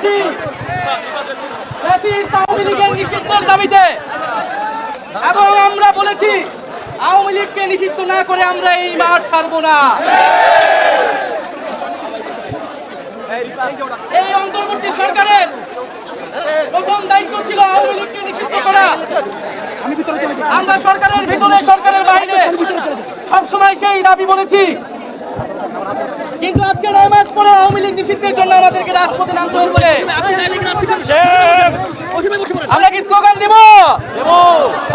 বলেছি আওয়ামী লীগের নিষিদ্ধের দাবিতে। এবং আমরা বলেছি, আওয়ামী লীগকে নিষিদ্ধ না করে আমরা এই মাঠ ছাড়বো না। এই অন্তর্বর্তী সরকারের প্রথম দায়িত্ব ছিল আওয়ামী লীগকে নিষিদ্ধ করা। আমরা সরকারের ভিতরে, সরকারের বাইরে। সবসময় সেই দাবি বলেছি। কিন্তু আজকে নয় মাস পরে আওয়ামী লীগ নিষিদ্ধের জন্য আমাদেরকে রাজপথে নামতে হচ্ছে আমরা কি স্লোগান দিব?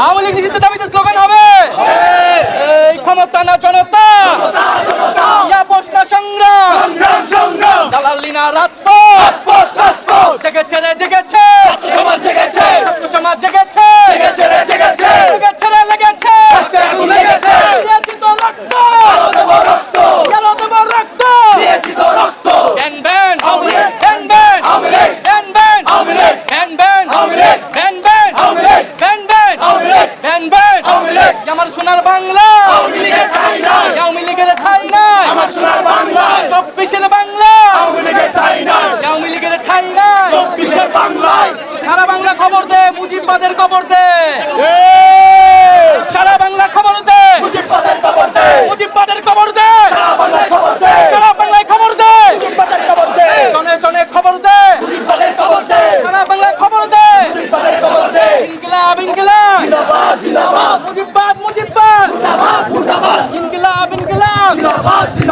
আওয়ামী লীগ নিষিদ্ধের দাবিতে স্লোগান হবে? এই ক্ষমতা না জনতা? প্রশ্ন সংগ্রাম। দালালি না রাজপথ। জেগেছে রে জেগেছে। ছাত্র সমাজ জেগেছে। জেগেছে। রে লেগেছে। আমার সোনার বাংলা। আওয়ামী লীগের ঠাই নাই। চব্বিশের বাংলা। আওয়ামী লীগের ঠাই নাই। সারা বাংলা খবর দে মুজিববাদের খবর দে। সারা বাংলা খবর দে। মুজিববাদের খবর দে। সারা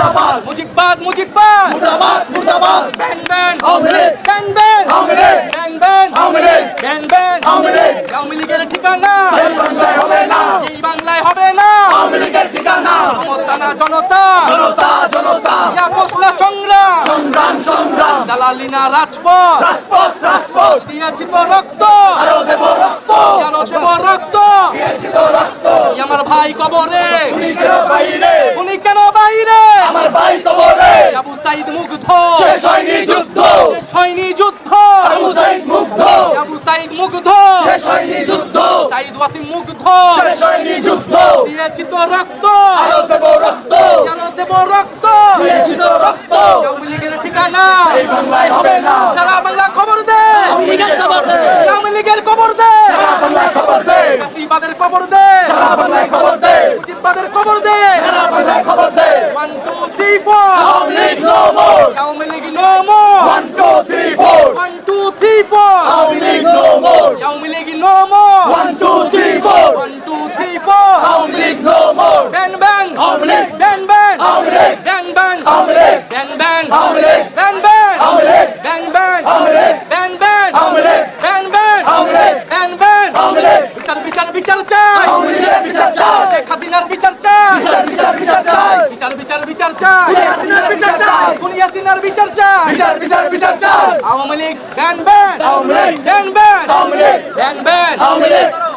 মুর্দাবাদ। মুজিববাদ মুজিববাদ। মুর্দাবাদ মুর্দাবাদ। Ban ban. Awami League. Ban ban. Awami League. Ban ban. Awami League. Ban ban. Awami League. Awami লীগের ঠিকানা। এই বাংলায় হবে না। এই বাংলায় হবে না। আওয়ামী লীগের ঠিকানা। ক্ষমতা জনতা। জনতা জনতা। ইয়া ফসলা সংগ্রাম। সংগ্রাম সংগ্রাম। দালালিনা রাজপথ। রাজপথ রাজপথ। দিয়া জীব রক্ত। আরও মুজাহিদ মুগ্ধ। শেষ হয়নি যুদ্ধ। শেষ হয়নি যুদ্ধ। আবু সাইদ মুগ্ধ। আবু সাইদ মুগ্ধ। শেষ হয়নি যুদ্ধ। সাইদ ওয়াসিম মুগ্ধ। শেষ হয়নি যুদ্ধ। দিয়েছি তো রক্ত। আরও দেব রক্ত। আরও দেব রক্ত। দিয়েছি তো রক্ত। আওয়ামী লীগের ঠিকানা। এই বাংলায় হবে না। সারা বাংলা খবর দে। আওয়ামী লীগের খবর দে। আওয়ামী লীগের খবর দে। সারা বাংলা খবর দে। কাসিবাদের খবর দে। সারা বাংলা খবর দে। মুজিবাদের খবর দে। সারা বাংলা খবর দে। 1 2 3 4 ban ban ban ban ban ban ban ban ban ban বিচার বিচার বিচার চাই শেখ হাসিনার বিচার চাই বিচার বিচার বিচার চাই বিচার বিচার চাই বিচার বিচার বিচার চাই Awami League ban ban ban ban ban ban